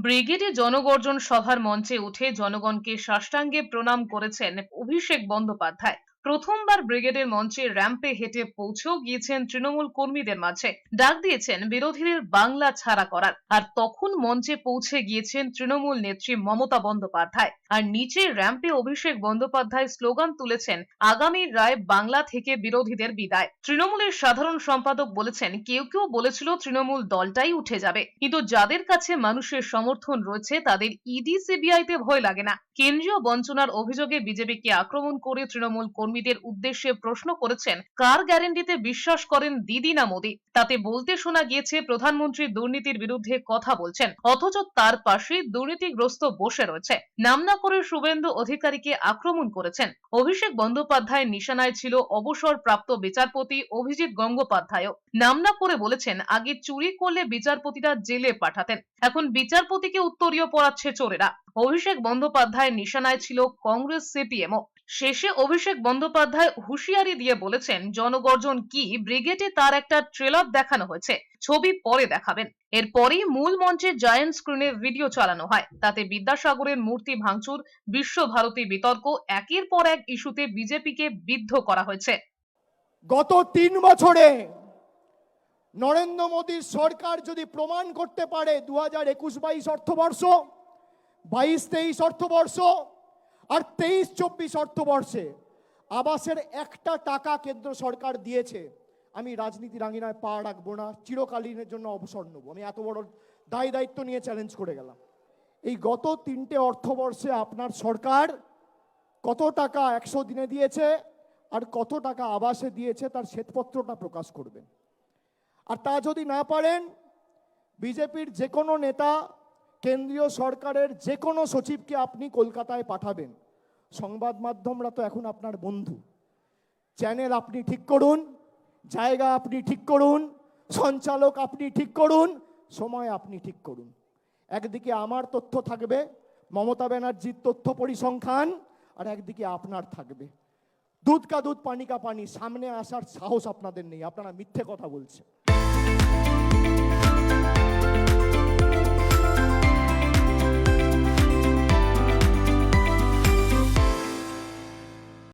ব্রিগেডে জনগর্জন সভার মঞ্চে উঠে জনগণকে সাষ্টাঙ্গে প্রণাম করেছেন অভিষেক বন্দ্যোপাধ্যায়। প্রথমবার ব্রিগেডের মঞ্চে র্যাম্পে হেঁটে পৌঁছেও গিয়েছেন তৃণমূল কর্মীদের মাঝে। ডাক দিয়েছেন বিরোধীদের বাংলা ছাড়া করার। আর তখন মঞ্চে পৌঁছে গিয়েছেন তৃণমূল নেত্রী মমতা বন্দ্যোপাধ্যায়। আর নিচে র্যাম্পে অভিষেক বন্দ্যোপাধ্যায় স্লোগান তুলেছেন, আগামী রায় বাংলা থেকে বিরোধীদের বিদায়। তৃণমূলের সাধারণ সম্পাদক বলেছেন, কেউ কেউ বলেছিল তৃণমূল দলটাই উঠে যাবে। কিন্তু যাদের কাছে মানুষের সমর্থন রয়েছে, তাদের ইডি সিবিআই তে ভয় লাগে না। কেন্দ্রীয় বঞ্চনার অভিযোগে বিজেপিকে আক্রমণ করে তৃণমূল কর্মীদের উদ্দেশ্যে প্রশ্ন করেছেন, কার গ্যারেন্টিতে বিশ্বাস করেন দিদি না মোদী? তাতে বলতে শোনা গিয়েছে, প্রধানমন্ত্রী দুর্নীতির বিরুদ্ধে কথা বলছেন, অথচ তার পাশে দুর্নীতিগ্রস্ত বসে রয়েছে। নাম না করে শুভেন্দু অধিকারীকে আক্রমণ করেছেন। অভিষেক বন্দ্যোপাধ্যায় নিশানায় ছিল অবসরপ্রাপ্ত বিচারপতি অভিজিৎ গঙ্গোপাধ্যায়ও। নাম না করে বলেছেন, আগে চুরি করলে বিচারপতিরা জেলে পাঠাতেন। এখন বিচারপতিকে উত্তরীয় পড়াচ্ছে চোরেরা। অভিষেক বন্দ্যোপাধ্যায় নিশানায় ছিল কংগ্রেস সিপিএমও। শেষে অভিষেক বন্দ্যোপাধ্যায় হুঁশিয়ারি দিয়ে বলেছেন, জনগর্জন কি? ব্রিগেডে তার একটা ট্রেলার দেখানো হয়েছে। ছবি পরে দেখাবেন। এরপরই মূল মঞ্চে জায়ান্ট স্ক্রিনে ভিডিও চালানো হয়। তাতে বিদ্যাসাগরের মূর্তি ভাঙচুর, বিশ্বভারতী বিতর্ক, একের পর এক ইস্যুতে বিজেপিকে বিদ্ধ করা হয়েছে। গত তিন বছরে নরেন্দ্র মোদীর সরকার যদি প্রমাণ করতে পারে দু হাজার একুশ বাইশ অর্থবর্ষ, বাইশ তেইশ অর্থবর্ষ আর তেইশ চব্বিশ অর্থবর্ষে আবাসের একটা টাকা কেন্দ্র সরকার দিয়েছে। আমি রাজনীতি রাঙিনায় পা রাখব না, চিরকালীনের জন্য অবসর নেব। আমি এত বড় দায় দায়িত্ব নিয়ে চ্যালেঞ্জ করে গেলাম। এই গত তিনটে অর্থবর্ষে আপনার সরকার কত টাকা একশো দিনে দিয়েছে আর কত টাকা আবাসে দিয়েছে তার শ্বেতপত্রটা প্রকাশ করবেন। আর তা যদি না পারেন, বিজেপির যে কোনো নেতা কেন্দ্রীয় সরকারের যে কোনো সচিবকে আপনি কলকাতায় পাঠাবেন। সংবাদ মাধ্যমরা তো এখন আপনার বন্ধু। চ্যানেল আপনি ঠিক করুন, জায়গা আপনি ঠিক করুন, সঞ্চালক আপনি ঠিক করুন, সময় আপনি ঠিক করুন। একদিকে আমার তথ্য থাকবে, মমতা ব্যানার্জির তথ্য পরিসংখ্যান, আর একদিকে আপনার থাকবে। দুধ কা দুধ, পানি কা পানি, সামনে আসার সাহস আপনাদের নেই, আপনারা মিথ্যে কথা বলছেন।